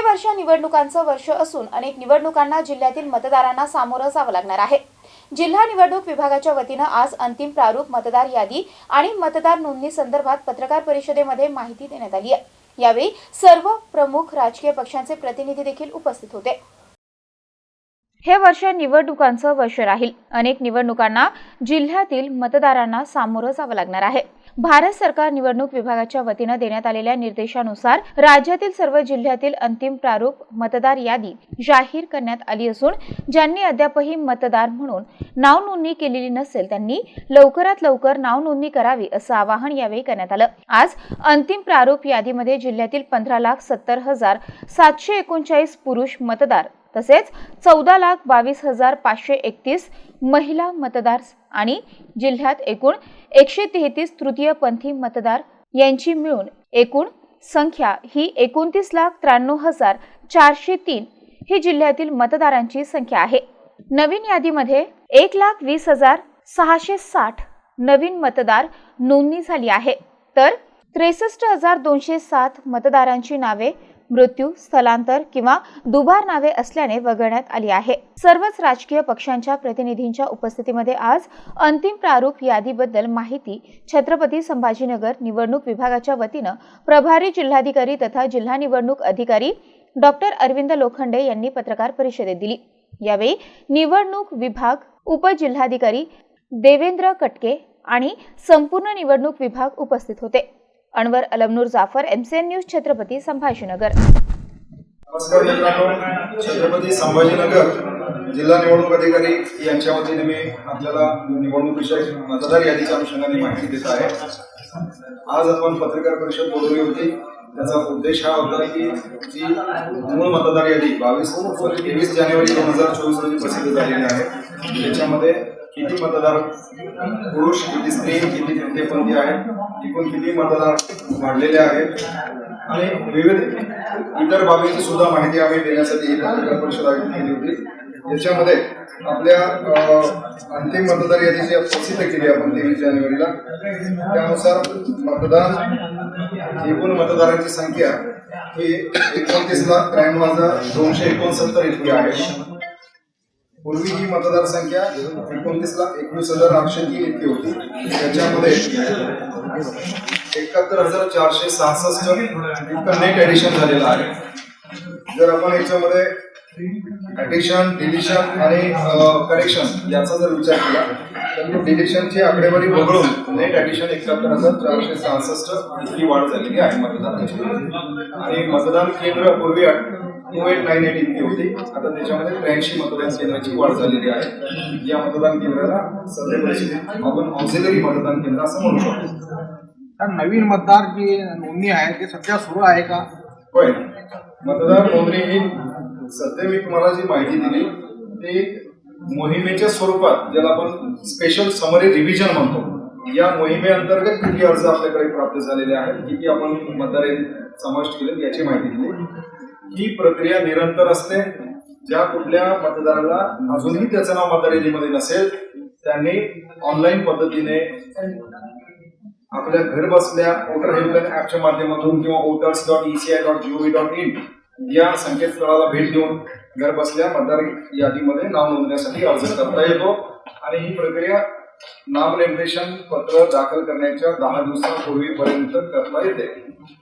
हे वर्ष निवडणुकांचं वर्ष असून अनेक निवडणुकांना जिल्ह्यातील मतदारांना सामोरं जावं लागणार आहे. जिल्हा निवडणूक विभागाच्या वतीनं आज अंतिम प्रारूप मतदार यादी आणि मतदार नोंदणी संदर्भात पत्रकार परिषदेमध्ये माहिती देण्यात आली आहे. यावेळी सर्व प्रमुख राजकीय पक्षांचे प्रतिनिधी देखील उपस्थित होते. हे वर्ष निवडणुकांचं वर्ष राहील. अनेक निवडणुकांना जिल्ह्यातील मतदारांना सामोरं जावं लागणार आहे. भारत सरकार निवडणूक विभागाच्या वतीनं देण्यात आलेल्या निर्देशानुसार राज्यातील सर्व जिल्ह्यातील अंतिम प्रारूप मतदार यादी जाहीर करण्यात आली असून ज्यांनी अद्यापही मतदार म्हणून नाव नोंदणी केलेली नसेल त्यांनी लवकरात लवकर नाव नोंदणी करावी असं आवाहन यावेळी करण्यात आलं. आज अंतिम प्रारूप यादीमध्ये जिल्ह्यातील पंधरा लाख सत्तर हजार सातशे एकोणचाळीस पुरुष मतदार तसेच चौदा लाख बावीस हजार पाचशे एकतीस महिला मतदार आणि जिल्ह्यात एकूण एकशे तेहतीस तृतीयपंथी मतदार यांची मिळून एकूण संख्या ही एकोणतीस लाख त्र्याण्णव हजार चारशे तीन ही जिल्ह्यातील मतदारांची संख्या आहे. नवीन यादीमध्ये एक लाख वीस हजार सहाशे साठ नवीन मतदार नोंदणी झाली आहे. तर त्रेसष्ट हजार दोनशे सात मतदारांची नावे मृत्यू स्थलांतर किंवा दुबार नावे असल्याने वगळण्यात आली आहे. सर्वच राजकीय पक्षांच्या प्रतिनिधींच्या उपस्थितीमध्ये आज अंतिम प्रारूप यादीबद्दल माहिती छत्रपती संभाजीनगर निवडणूक विभागाच्या वतीनं प्रभारी जिल्हाधिकारी तथा जिल्हा निवडणूक अधिकारी डॉक्टर अरविंद लोखंडे यांनी पत्रकार परिषदेत दिली. यावेळी निवडणूक विभाग उपजिल्हाधिकारी देवेंद्र कटके आणि संपूर्ण निवडणूक विभाग उपस्थित होते. Anwar Almanoor Jafar MCN news Chhatrapati Sambhajinagar. नमस्कार मित्रांनो. छत्रपती संभाजीनगर जिल्हा निवडणूक अधिकारी यांच्या वतीने मी आपल्याला निवडणूक विषयक मतदार यादीच्या अनुषंगाने माहिती देत आहे. आज आपण पत्रकार परिषद बोलवली होती. त्याचा उद्देश हा होता की जी मूळ मतदार यादी बावीस तेवीस जानेवारी दोन हजार चोवीस रोजी प्रसिद्ध झालेली आहे त्याच्यामध्ये किती मतदार पुरुष किती स्त्री किती तृतीयपंथी आहेत? एकूण किती मतदार वाढलेले आहेत? आणि विविध इतर बाबींची सुद्धा माहिती आम्ही देण्यासाठी ही पत्रकार परिषद आयोजित केली होती. याच्यामध्ये आपल्या अंतिम मतदार यादी जी प्रसिद्ध केली आपण तेवीस जानेवारीला. त्यानुसार मतदान एकूण मतदारांची संख्या ही एकोणतीस लाख त्र्याण्णव हजार दोनशे एकोणसत्तर इतकी आहे. पूर्वी ही मतदार संख्या एकोणतीस लाख एकवीस हजार आठशे तीन इतकी होती. त्याच्यामध्ये एकाहत्तर हजार चारशे सहासष्ट इतकं नेट ऍडिशन झालेलं आहे. जर आपण याच्यामध्ये ऍडिशन डिलिशन आणि करेक्शन याचा जर विचार केला तर डिलिशनची आकडेवारी वगळून नेट ऍडिशन एकाहत्तर हजार चारशे सहासष्ट इतकी वाढ झालेली आहे मतदानाची. आणि मतदान केंद्र पूर्वी टू एट नाईन एट इतकी होती. आता त्याच्यामध्ये त्र्याऐंशी मतदान केंद्राची वाढ झालेली आहे. या मतदान केंद्राला सध्या परिस्थितीत आपण ऑक्झिलरी मतदान केंद्र असं म्हणू शकतो. तर नवीन मतदार जी नोंदणी आहे ते सध्या सुरू आहे का? होय. मतदार नोंदणी ही सध्या मी तुम्हाला जी माहिती दिली ते मोहिमेच्या स्वरूपात ज्याला आपण स्पेशल समरी रिव्हिजन म्हणतो. या मोहिमेअंतर्गत किती अर्ज आपल्याकडे प्राप्त झालेले आहेत किती आपण मतदार समाविष्ट केले याची माहिती दिली. ही प्रक्रिया निरंतर असते. ज्या कुठल्या मतदाराला अजूनही त्याचं नाव मतदार यादीमध्ये नसेल त्यांनी ऑनलाईन पद्धतीने आपल्या घर बसल्या वोटर हेल्पलाईन ऍपच्या माध्यमातून किंवा voters dot ECI dot GOV dot in या संकेतस्थळाला भेट देऊन घर बसल्या मतदार यादीमध्ये नाव नोंदण्यासाठी अर्ज करता येतो. आणि ही प्रक्रिया नामनिर्देशन पत्र दाखल करण्याच्या दहा दिवसांपूर्वीपर्यंत करता येते.